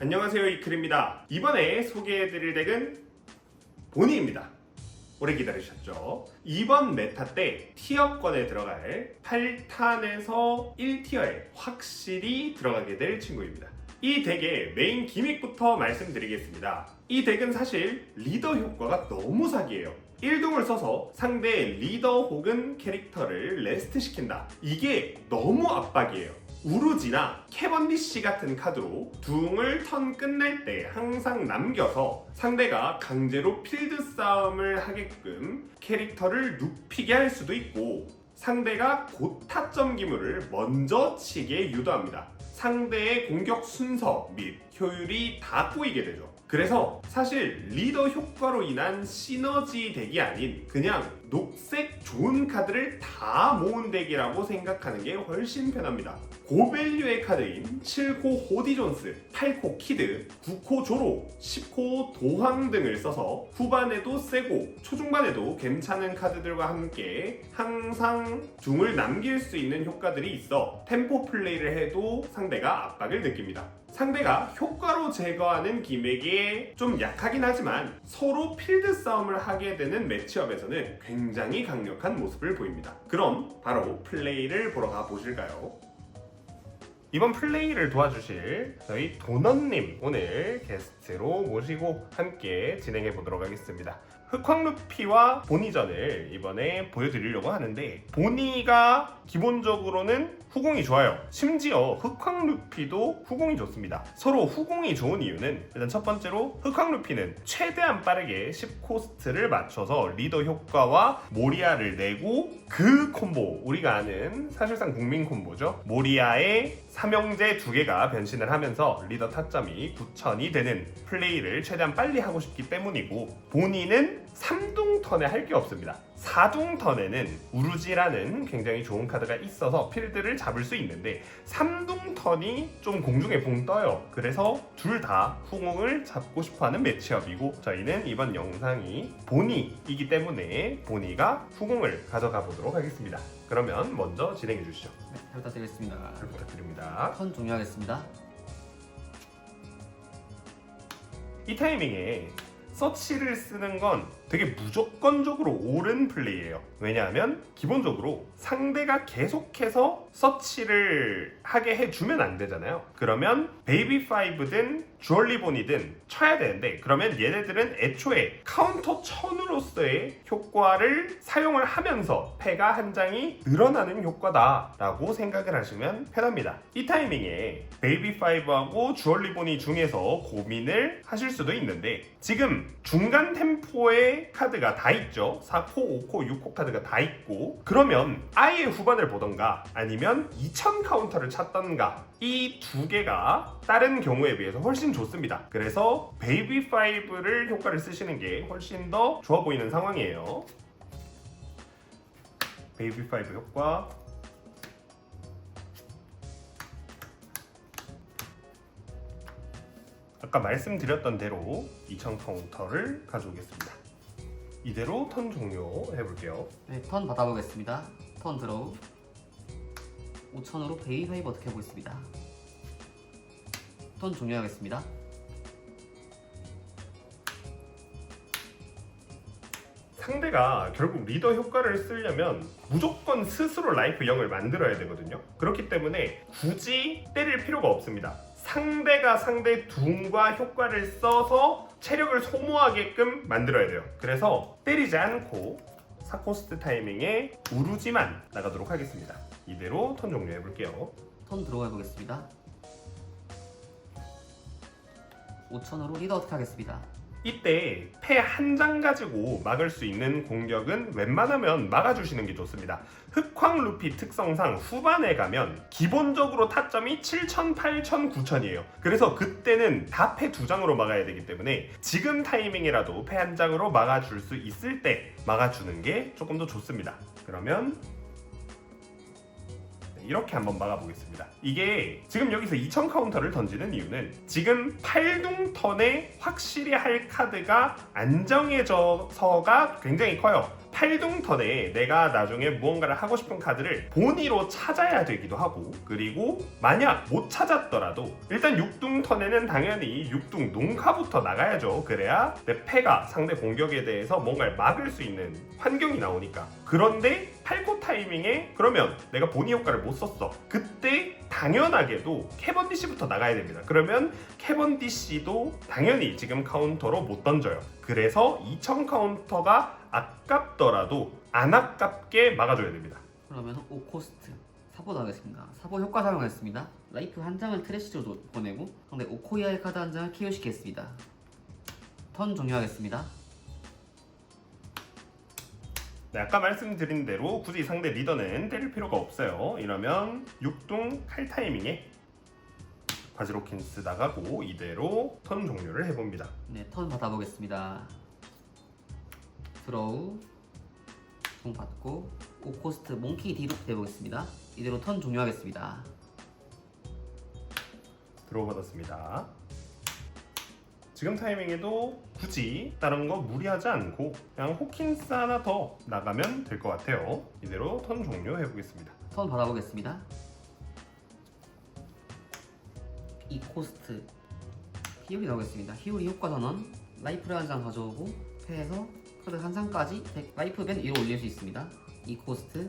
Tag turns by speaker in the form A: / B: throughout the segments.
A: 안녕하세요 이클입니다. 이번에 소개해드릴 덱은 보니입니다. 오래 기다리셨죠? 이번 메타 때 티어권에 들어갈 8탄에서 1티어에 확실히 들어가게 될 친구입니다. 이 덱의 메인 기믹부터 말씀드리겠습니다. 이 덱은 사실 리더 효과가 너무 사기예요. 1동을 써서 상대의 리더 혹은 캐릭터를 레스트 시킨다. 이게 너무 압박이에요 우루지나 캐번디시 같은 카드로 둥을 턴 끝날 때 항상 남겨서 상대가 강제로 필드 싸움을 하게끔 캐릭터를 눕히게 할 수도 있고 상대가 고타점 기물을 먼저 치게 유도합니다. 상대의 공격 순서 및 효율이 다 꼬이게 되죠. 그래서 사실 리더 효과로 인한 시너지 덱이 아닌 그냥 녹색 좋은 카드를 다 모은 덱이라고 생각하는 게 훨씬 편합니다. 고밸류의 카드인 7코 호디 존스, 8코 키드, 9코 조로, 10코 도황 등을 써서 후반에도 세고 초중반에도 괜찮은 카드들과 함께 항상 둥을 남길 수 있는 효과들이 있어 템포 플레이를 해도 상대가 압박을 느낍니다. 상대가 효과로 제거하는 기믹이 좀 약하긴 하지만 서로 필드 싸움을 하게 되는 매치업에서는 굉장히 강력한 모습을 보입니다. 그럼 바로 플레이를 보러 가 보실까요? 이번 플레이를 도와주실 저희 도넛님 오늘 게스트로 모시고 함께 진행해 보도록 하겠습니다. 흑황루피와 보니전을 이번에 보여드리려고 하는데 보니가 기본적으로는 후공이 좋아요. 심지어 흑황루피도 후공이 좋습니다. 서로 후공이 좋은 이유는 일단 첫 번째로 흑황루피는 최대한 빠르게 10코스트를 맞춰서 리더 효과와 모리아를 내고 그 콤보 우리가 아는 사실상 국민 콤보죠. 모리아의 삼형제 두 개가 변신을 하면서 리더 타점이 9천이 되는 플레이를 최대한 빨리 하고 싶기 때문이고 본인은 3둥 턴에 할 게 없습니다. 4둥 턴에는 우루지라는 굉장히 좋은 카드가 있어서 필드를 잡을 수 있는데 3둥 턴이 좀 공중에 붕 떠요. 그래서 둘 다 후공을 잡고 싶어하는 매치업이고 저희는 이번 영상이 보니이기 때문에 보니가 후공을 가져가 보도록 하겠습니다. 그러면 먼저 진행해 주시죠.
B: 네, 잘 부탁드리겠습니다.
A: 잘 부탁드립니다.
B: 턴 종료하겠습니다.
A: 이 타이밍에 서치를 쓰는 건 되게 무조건적으로 옳은 플레이예요. 왜냐하면 기본적으로 상대가 계속해서 서치를 하게 해주면 안 되잖아요. 그러면 베이비 파이브든 주얼리본이든 쳐야 되는데 그러면 얘네들은 애초에 카운터 천으로서의 효과를 사용을 하면서 패가 한 장이 늘어나는 효과다라고 생각을 하시면 편합니다. 이 타이밍에 베이비 파이브하고 주얼리본이 중에서 고민을 하실 수도 있는데 지금 중간 템포의 카드가 다 있죠. 4코, 5코, 6코 카드가 다 있고 그러면 아예 후반을 보던가 아니면 2000 카운터를 찾던가 이 두 개가 다른 경우에 비해서 훨씬 좋습니다. 그래서 베이비 5를 효과를 쓰시는 게 훨씬 더 좋아 보이는 상황이에요. 베이비 5 효과 아까 말씀드렸던 대로 2000 카운터를 가져오겠습니다. 이대로 턴 종료 해 볼게요.
B: 네, 턴 받아보겠습니다. 턴 드로우. 5천으로 베이 페이버 어떻게 해보겠습니다. 턴 종료하겠습니다.
A: 상대가 결국 리더 효과를 쓰려면 무조건 스스로 라이프 0을 만들어야 되거든요. 그렇기 때문에 굳이 때릴 필요가 없습니다. 상대가 상대 둠과 효과를 써서 체력을 소모하게끔 만들어야 돼요. 그래서 때리지 않고 사코스트 타이밍에 우루지만 나가도록 하겠습니다. 이대로 턴 종료해 볼게요.
B: 턴 드로우 해보겠습니다. 5천으로 리더 어떻게 하겠습니다.
A: 이때 패 한 장 가지고 막을 수 있는 공격은 웬만하면 막아주시는 게 좋습니다. 흑황 루피 특성상 후반에 가면 기본적으로 타점이 7,000, 8,000, 9,000이에요. 그래서 그때는 다 패 두 장으로 막아야 되기 때문에 지금 타이밍이라도 패 한 장으로 막아줄 수 있을 때 막아주는 게 조금 더 좋습니다. 그러면 이렇게 한번 막아보겠습니다. 이게 지금 여기서 2000 카운터를 던지는 이유는 지금 8둥 턴에 확실히 할 카드가 안정해져서가 굉장히 커요. 8둥턴에 내가 나중에 무언가를 하고 싶은 카드를 본의로 찾아야 되기도 하고 그리고 만약 못 찾았더라도 일단 6둥턴에는 당연히 6둥 농카부터 나가야죠. 그래야 내 패가 상대 공격에 대해서 뭔가를 막을 수 있는 환경이 나오니까. 그런데 8코 타이밍에 그러면 내가 본의 효과를 못 썼어. 그때 당연하게도 캐번디시부터 나가야 됩니다 그러면 캐번디시도 당연히 지금 카운터로 못 던져요 그래서 2000 카운터가 아깝더라도 안 아깝게 막아줘야 됩니다
B: 그러면 5코스트 사보 나가겠습니다. 사보 효과 사용하겠습니다. 라이프 한 장을 트래시로 보내고 상대 오코이아의 카드 한 장을 KO 시키겠습니다. 턴 종료하겠습니다.
A: 네, 아까 말씀드린 대로 굳이 상대 리더는 때릴 필요가 없어요. 이러면 6동 칼 타이밍에 바지로킨스 나가고 이대로 턴 종료를 해봅니다.
B: 네, 턴 받아보겠습니다. 드로우 공 받고 5코스트 몽키 디로 해보겠습니다. 이대로 턴 종료하겠습니다.
A: 들어받았습니다. 지금 타이밍에도 굳이 다른 거 무리하지 않고 그냥 호킨스 하나 더 나가면 될 것 같아요. 이대로 턴 종료해 보겠습니다.
B: 턴 받아보겠습니다. 이 코스트 히울이 나오겠습니다. 히울이 효과 전원 라이프를 한 장 가져오고 패해서 카드 한 장까지 백- 라이프 맨 위로 올릴 수 있습니다. 이 코스트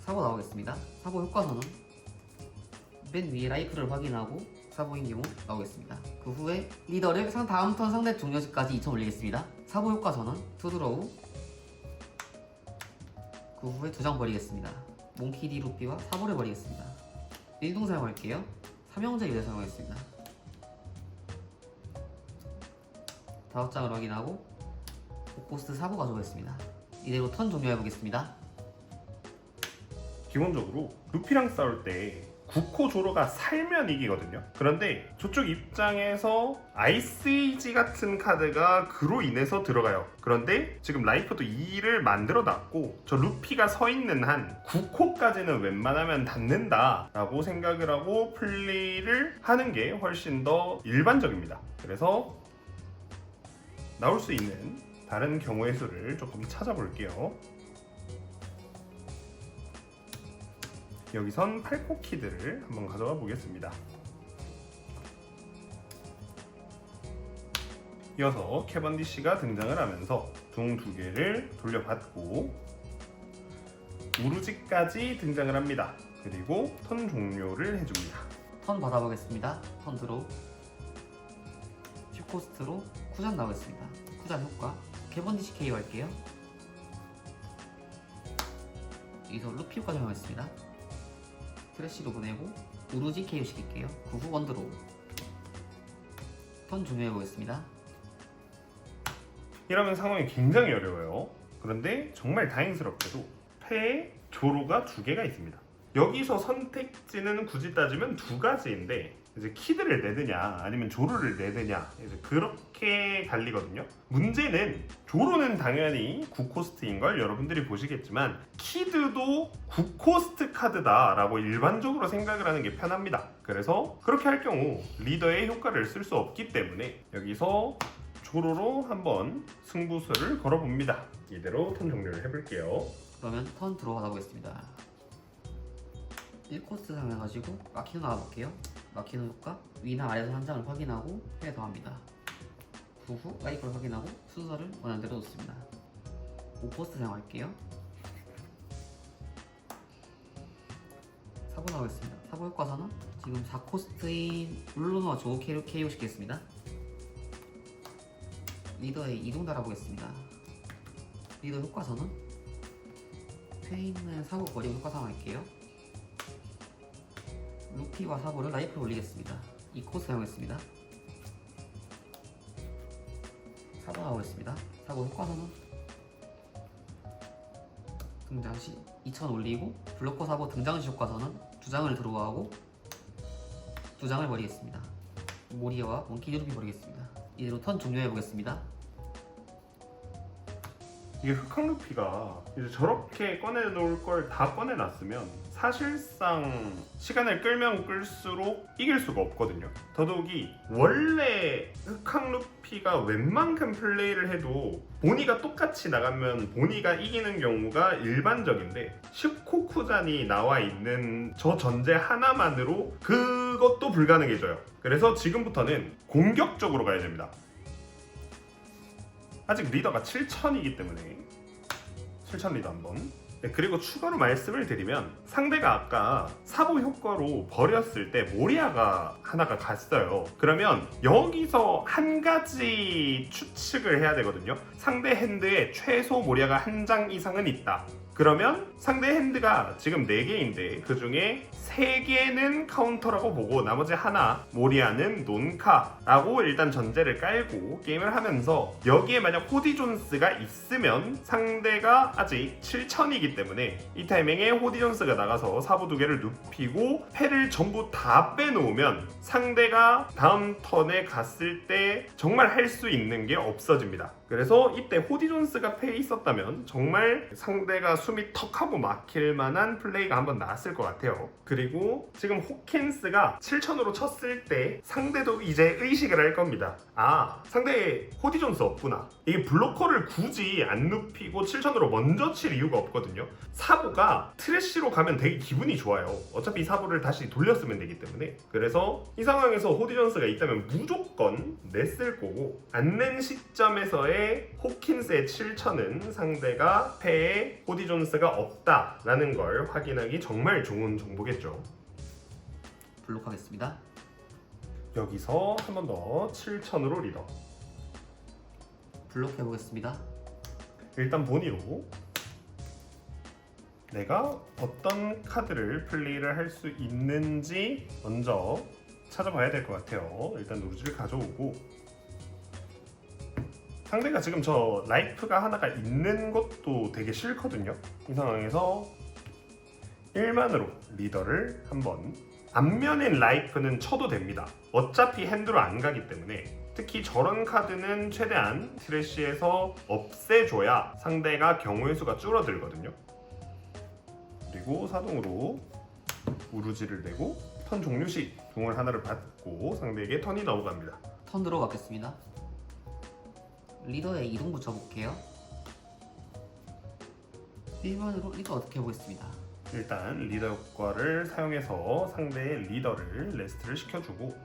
B: 사보 나오겠습니다. 사보 효과 전원 맨 위에 라이프를 확인하고 사보인 경우 나오겠습니다. 그 후에 리더를 상 다음 턴 상대 종료시까지 2천 올리겠습니다. 사보 효과 전원 투드로우 그 후에 두 장 버리겠습니다. 몽키디 루피와 사보를 버리겠습니다. 일동 사용할게요. 삼형제 유대 사용하겠습니다. 다섯 장을 확인하고 복고스트 사보 가져오겠습니다. 이대로 턴 종료해 보겠습니다.
A: 기본적으로 루피랑 싸울 때 구코 조로가 살면 이기거든요. 그런데 저쪽 입장에서 아이스이지 같은 카드가 그로 인해서 들어가요. 그런데 지금 라이프도 2를 만들어 놨고 저 루피가 서 있는 한 9코까지는 웬만하면 닿는다 라고 생각을 하고 플레이를 하는 게 훨씬 더 일반적입니다. 그래서 나올 수 있는 다른 경우의 수를 조금 찾아볼게요. 여기선 팔코키드를 한번 가져가 보겠습니다. 이어서 캐번디시가 등장을 하면서 둥 두 개를 돌려받고 우루지까지 등장을 합니다. 그리고 턴 종료를 해줍니다.
B: 턴 받아보겠습니다. 턴 드로우. 10코스트로 쿠잔 나오겠습니다. 쿠잔 효과. 개번디시 KO 할게요. 여기서 루피 효과 사용하겠습니다. 트래시로 보내고 우루지 KO 시킬게요. 그 후 원드로우. 턴 종료해 보겠습니다.
A: 이러면 상황이 굉장히 어려워요. 그런데 정말 다행스럽게도 패에 조로가 두 개가 있습니다. 여기서 선택지는 굳이 따지면 두 가지인데 이제 키드를 내느냐 아니면 조로를 내느냐 이제 그렇게 갈리거든요. 문제는 조로는 당연히 9코스트인 걸 여러분들이 보시겠지만 키드도 9코스트 카드다라고 일반적으로 생각을 하는 게 편합니다. 그래서 그렇게 할 경우 리더의 효과를 쓸 수 없기 때문에 여기서 조로로 한번 승부수를 걸어봅니다. 이대로 턴 종료를 해볼게요.
B: 그러면 턴 들어가 보겠습니다. 1코스트 사용해가지고 마키노 나가볼게요. 마키노 효과 위나 아래에서 한 장을 확인하고 회 더합니다. 그후 라이프를 확인하고 순서를 원하는 대로 놓습니다. 5코스트 사용할게요. 사보 나오겠습니다. 사보 효과서는 지금 4코스트인 룰루노와 조우 KO, 시키겠습니다. 리더의 이동 달아보겠습니다. 리더 효과서는 패 있는 사고 버리고 효과 사용할게요. 루피와 사고를 라이프로 올리겠습니다. 이 코스 사용했습니다. 사고 나오겠습니다. 사고 효과서는 등장 시2000 올리고 블로커 사고 등장 시 효과서는 두 장을 들어가고 두 장을 버리겠습니다. 모리아와 원키 루피 버리겠습니다. 이대로 턴 종료해 보겠습니다.
A: 이게 흑황 루피가 이제 저렇게 꺼내놓을 걸 다 꺼내놨으면 사실상 시간을 끌면 끌수록 이길 수가 없거든요. 더더욱이 원래 흑황 루피가 웬만큼 플레이를 해도 보니가 똑같이 나가면 보니가 이기는 경우가 일반적인데 슈코쿠잔이 나와 있는 저 전제 하나만으로 그것도 불가능해져요. 그래서 지금부터는 공격적으로 가야 됩니다. 아직 리더가 7천이기 때문에 7천 리더 한번 네, 그리고 추가로 말씀을 드리면 상대가 아까 사보 효과로 버렸을 때 모리아가 하나가 갔어요. 그러면 여기서 한 가지 추측을 해야 되거든요. 상대 핸드에 최소 모리아가 한 장 이상은 있다. 그러면 상대 핸드가 지금 4개인데 그 중에 3개는 카운터라고 보고 나머지 하나 모리아는 논카라고 일단 전제를 깔고 게임을 하면서 여기에 만약 호디 존스가 있으면 상대가 아직 7천이기 때문에 이 타이밍에 호디 존스가 나가서 사보 두 개를 눕히고 패를 전부 다 빼놓으면 상대가 다음 턴에 갔을 때 정말 할 수 있는 게 없어집니다. 그래서 이때 호디 존스가 패에 있었다면 정말 상대가 숨이 턱 하고 막힐 만한 플레이가 한번 나왔을 것 같아요. 그리고 지금 호킨스가 7천으로 쳤을 때 상대도 이제 의식을 할 겁니다. 아, 상대에 호디 존스 없구나. 이게 블로커를 굳이 안 눕히고 7천으로 먼저 칠 이유가 없거든요. 사보가 트래쉬로 가면 되게 기분이 좋아요. 어차피 사보를 다시 돌렸으면 되기 때문에. 그래서 이 상황에서 호디 존스가 있다면 무조건 냈을 거고 안 낸 시점에서의 호킨스의 7천은 상대가 패에 호디 존스가 없다라는 걸 확인하기 정말 좋은 정보겠죠.
B: 블록하겠습니다.
A: 여기서 한 번 더 7천으로 리더.
B: 블록해 보겠습니다.
A: 일단 본의로 내가 어떤 카드를 플레이를 할 수 있는지 먼저 찾아봐야 될 것 같아요. 일단 노즈를 가져오고 상대가 지금 저 라이프가 하나가 있는 것도 되게 싫거든요. 이 상황에서 1만으로 리더를 한번 앞면엔 라이프는 쳐도 됩니다. 어차피 핸드로 안 가기 때문에 특히 저런 카드는 최대한 트래쉬에서 없애줘야 상대가 경우의 수가 줄어들거든요. 그리고 사동으로 우루지를 내고 턴 종료 시 동을 하나를 받고 상대에게 턴이 넘어갑니다.
B: 턴 들어가겠습니다. 리더에 이동 붙여볼게요. 1번으로 리더 어떻게 해보겠습니다.
A: 일단 리더 효과를 사용해서 상대의 리더를 레스트를 시켜주고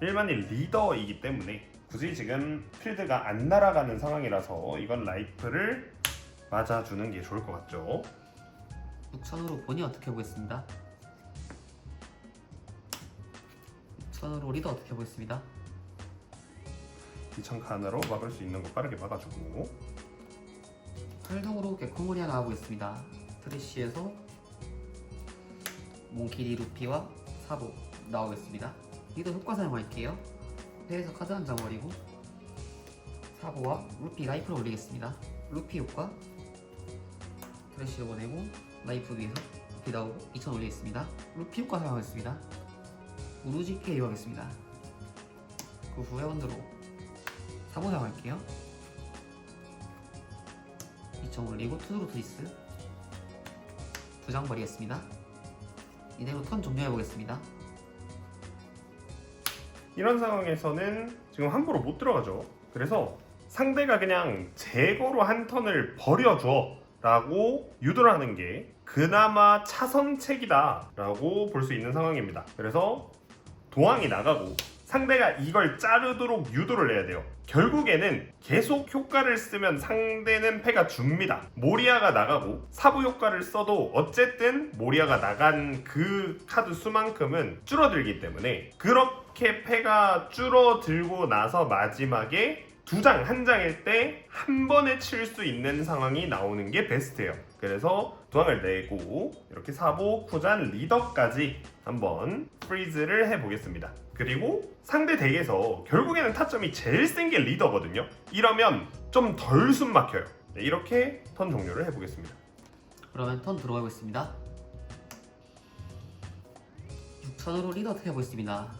A: 일반인 리더이기 때문에 굳이 지금 필드가 안 날아가는 상황이라서 이건 라이프를 맞아주는 게 좋을 것 같죠.
B: 6천으로 본이 어떻게 해보겠습니다. 6천으로 리더 어떻게 해보겠습니다.
A: 2천 칸으로 막을 수 있는 거 빠르게 막아주고
B: 8동으로 개콩물이 하나 가보겠습니다. 트래쉬에서 몽키디 루피와 사보 나오겠습니다. 리더 효과 사용할게요. 패에서 카드 한 장 버리고 사보와 루피 라이프를 올리겠습니다. 루피 효과 트래쉬를 보내고 라이프 위에서 루피 나오고 2천 올리겠습니다. 루피 효과 사용하겠습니다. 우루지 케이오 하겠습니다. 그 후에 원드로 사보 사용할게요. 2점 올리고 투드로 트리스 두장 버리겠습니다 이대로 턴 종료해 보겠습니다
A: 이런 상황에서는 지금 함부로 못 들어가죠. 그래서 상대가 그냥 제거로 한 턴을 버려줘 라고 유도를 하는 게 그나마 차선책이다 라고 볼 수 있는 상황입니다. 그래서 도항이 나가고 상대가 이걸 자르도록 유도를 해야 돼요. 결국에는 계속 효과를 쓰면 상대는 패가 줍니다. 모리아가 나가고 사부 효과를 써도 어쨌든 모리아가 나간 그 카드 수만큼은 줄어들기 때문에 그렇게 패가 줄어들고 나서 마지막에 두 장, 한 장일 때 한 번에 칠 수 있는 상황이 나오는 게 베스트예요. 그래서 도항을 내고 이렇게 사보, 쿠잔, 리더까지 한번 프리즈를 해보겠습니다. 그리고 상대 덱에서 결국에는 타점이 제일 센 게 리더거든요. 이러면 좀 덜 숨 막혀요. 네, 이렇게 턴 종료를 해보겠습니다.
B: 그러면 턴 들어가 보겠습니다 6천으로 리더 어떻게 해보겠습니다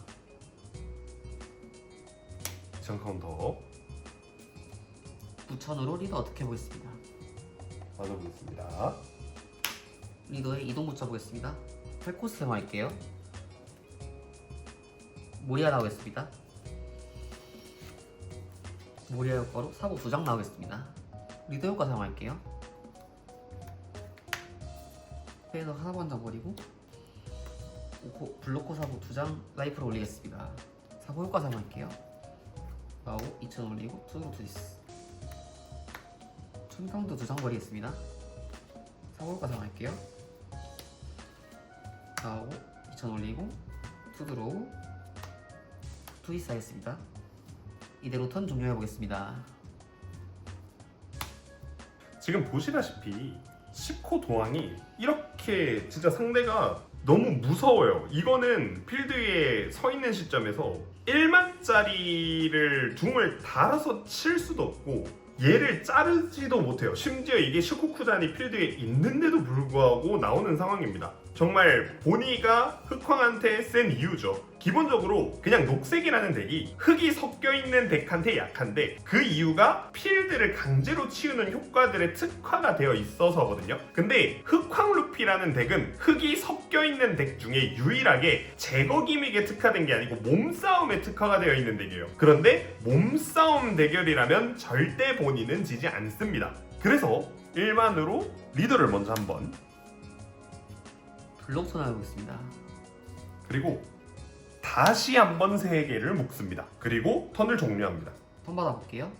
A: 2천 카운터
B: 9천으로 리더 어떻게 해보겠습니다
A: 맞아보겠습니다.
B: 리더의 이동 붙여보겠습니다. 8코스 사용할게요. 모리아 나오겠습니다. 모리아 효과로 사보 두장 나오겠습니다. 리더 효과 사용할게요. 빼서 하나 번장 버리고 오코, 블로코 사보 두장 라이프로 올리겠습니다. 사보 효과 사용할게요. 나오고 2천 올리고 투로 투디스 천평도 두장 버리겠습니다. 사보 효과 사용할게요. 나오고 2천 올리고 투드로우 투이스 하겠습니다 이대로 턴 종료해 보겠습니다
A: 지금 보시다시피 10코 도항이 이렇게 진짜 상대가 너무 무서워요. 이거는 필드에 서 있는 시점에서 1만짜리를 둥을 달아서 칠 수도 없고 얘를 자르지도 못해요. 심지어 이게 슈코쿠잔이 필드에 있는데도 불구하고 나오는 상황입니다. 정말 보니가 흑황한테 센 이유죠. 기본적으로 그냥 녹색이라는 덱이 흙이 섞여 있는 덱한테 약한데 그 이유가 필드를 강제로 치우는 효과들의 특화가 되어 있어서거든요. 근데 흑황 루피라는 덱은 흙이 섞여 있는 덱 중에 유일하게 제거 기믹에 특화된 게 아니고 몸싸움에 특화가 되어 있는 덱이에요. 그런데 몸싸움 대결이라면 절대 본인은 지지 않습니다. 그래서 일반으로 리더를 먼저 한번
B: 블록 손해 보겠습니다
A: 그리고 다시 한번 세 개를 묶습니다. 그리고 턴을 종료합니다.
B: 턴 받아볼게요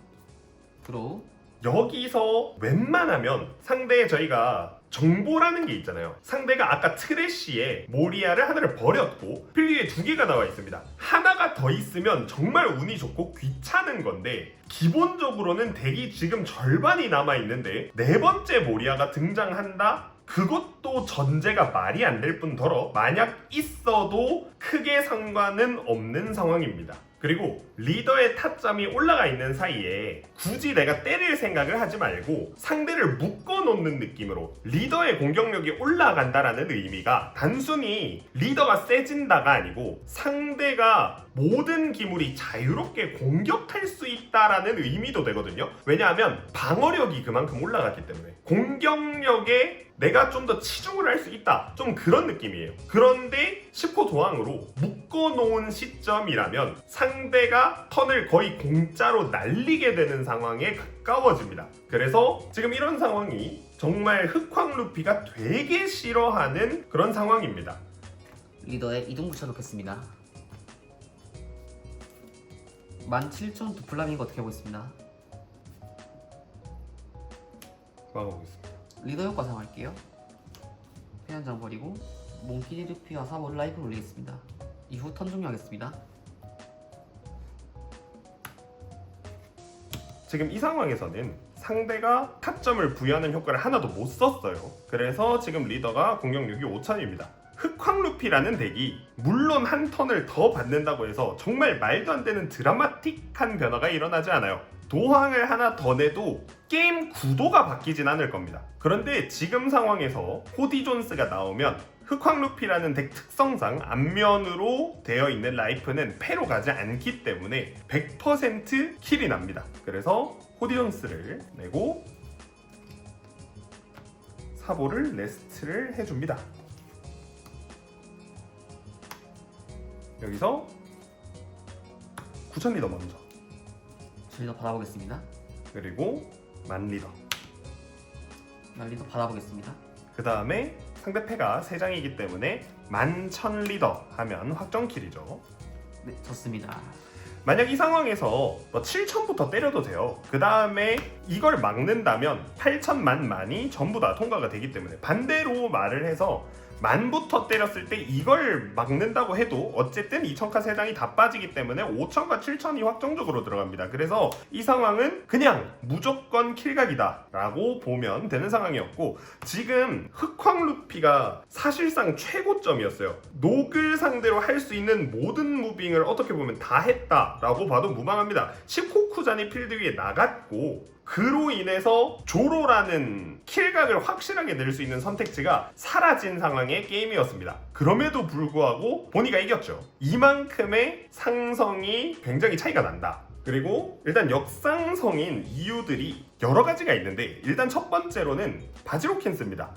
B: 드로우
A: 여기서 웬만하면 상대에 저희가 정보라는 게 있잖아요. 상대가 아까 트래쉬에 모리아를 하나를 버렸고 필드에 두 개가 나와 있습니다. 하나가 더 있으면 정말 운이 좋고 귀찮은 건데 기본적으로는 덱이 지금 절반이 남아 있는데 네 번째 모리아가 등장한다. 그것도 전제가 말이 안 될 뿐더러 만약 있어도 크게 상관은 없는 상황입니다. 그리고 리더의 타점이 올라가 있는 사이에 굳이 내가 때릴 생각을 하지 말고 상대를 묶어 놓는 느낌으로 리더의 공격력이 올라간다라는 의미가 단순히 리더가 세진다가 아니고 상대가 모든 기물이 자유롭게 공격할 수 있다라는 의미도 되거든요. 왜냐하면 방어력이 그만큼 올라갔기 때문에 공격력에 내가 좀 더 치중을 할 수 있다. 좀 그런 느낌이에요. 그런데 10호 도항으로 묶어놓은 시점이라면 상대가 턴을 거의 공짜로 날리게 되는 상황에 가까워집니다. 그래서 지금 이런 상황이 정말 흑황 루피가 되게 싫어하는 그런 상황입니다.
B: 리더에 이동 붙여놓겠습니다 17,000 두플라밍고 어떻게 해보겠습니다
A: 막아보겠습니다.
B: 리더 효과 사용할게요 페연장 버리고 몽키디 루피와 사보를 라이프로 올리겠습니다 이후 턴 종료하겠습니다
A: 지금 이 상황에서는 상대가 타점을 부여하는 효과를 하나도 못 썼어요. 그래서 지금 리더가 공격력이 5천입니다. 흑황 루피라는 덱이 물론 한 턴을 더 받는다고 해서 정말 말도 안 되는 드라마틱한 변화가 일어나지 않아요. 도항을 하나 더 내도 게임 구도가 바뀌진 않을 겁니다. 그런데 지금 상황에서 코디 존스가 나오면 흑황 루피라는 덱 특성상 앞면으로 되어 있는 라이프는 패로 가지 않기 때문에 100% 킬이 납니다. 그래서 코디 존스를 내고 사보를 레스트를 해줍니다. 여기서 9천 리더 먼저
B: 저 리더 받아보겠습니다
A: 그리고 만 리더
B: 난 리더 받아보겠습니다
A: 그 다음에 상대 패가 3장이기 때문에 만천 리더 하면 확정 킬이죠.
B: 네 좋습니다
A: 만약 이 상황에서 뭐 7천부터 때려도 돼요. 그 다음에 이걸 막는다면 8천 만 만이 전부 다 통과가 되기 때문에 반대로 말을 해서 만부터 때렸을 때 이걸 막는다고 해도 어쨌든 2천카 3장이 다 빠지기 때문에 5천과 7천이 확정적으로 들어갑니다. 그래서 이 상황은 그냥 무조건 킬각이다 라고 보면 되는 상황이었고 지금 흑황 루피가 사실상 최고점이었어요. 녹을 상대로 할 수 있는 모든 무빙을 어떻게 보면 다 했다 라고 봐도 무방합니다. 시코쿠잔이 필드 위에 나갔고 그로 인해서 조로라는 킬각을 확실하게 낼 수 있는 선택지가 사라진 상황의 게임이었습니다. 그럼에도 불구하고 보니가 이겼죠. 이만큼의 상성이 굉장히 차이가 난다. 그리고 일단 역상성인 이유들이 여러 가지가 있는데 일단 첫 번째로는 바지로킨스입니다.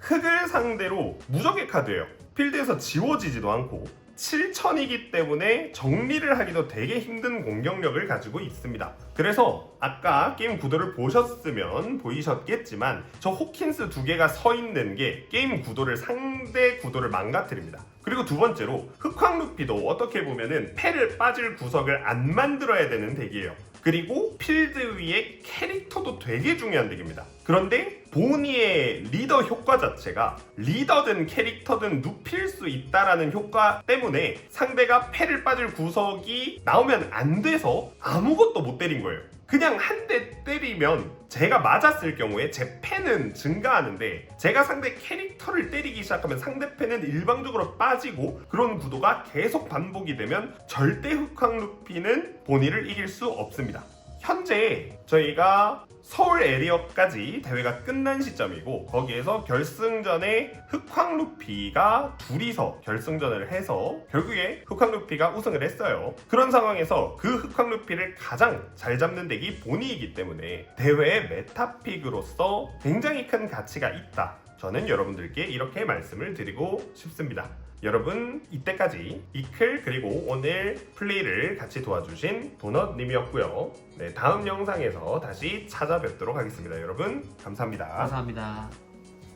A: 흑을 상대로 무적의 카드예요. 필드에서 지워지지도 않고 7천이기 때문에 정리를 하기도 되게 힘든 공격력을 가지고 있습니다. 그래서 아까 게임 구도를 보셨으면 보이셨겠지만 저 호킨스 두 개가 서 있는 게 게임 구도를 상대 구도를 망가뜨립니다. 그리고 두 번째로 흑황 루피도 어떻게 보면은 패를 빠질 구석을 안 만들어야 되는 덱이에요. 그리고 필드 위에 캐릭터도 되게 중요한 덱입니다. 그런데 보니의 리더 효과 자체가 리더든 캐릭터든 눕힐 수 있다라는 효과 때문에 상대가 패를 빠질 구석이 나오면 안 돼서 아무것도 못 때린 거예요. 그냥 한 대 때리면 제가 맞았을 경우에 제 패는 증가하는데 제가 상대 캐릭터를 때리기 시작하면 상대 패는 일방적으로 빠지고 그런 구도가 계속 반복이 되면 절대 흑황 루피는 본인을 이길 수 없습니다. 현재 저희가 서울 에리어까지 대회가 끝난 시점이고 거기에서 결승전에 흑황 루피가 둘이서 결승전을 해서 결국에 흑황 루피가 우승을 했어요. 그런 상황에서 그 흑황 루피를 가장 잘 잡는 덱이 보니이기 때문에 대회의 메타픽으로서 굉장히 큰 가치가 있다. 저는 여러분들께 이렇게 말씀을 드리고 싶습니다. 여러분 이때까지 이클 그리고 오늘 플레이를 같이 도와주신 도넛님이었고요. 네 다음 영상에서 다시 찾아뵙도록 하겠습니다. 여러분 감사합니다.
B: 감사합니다.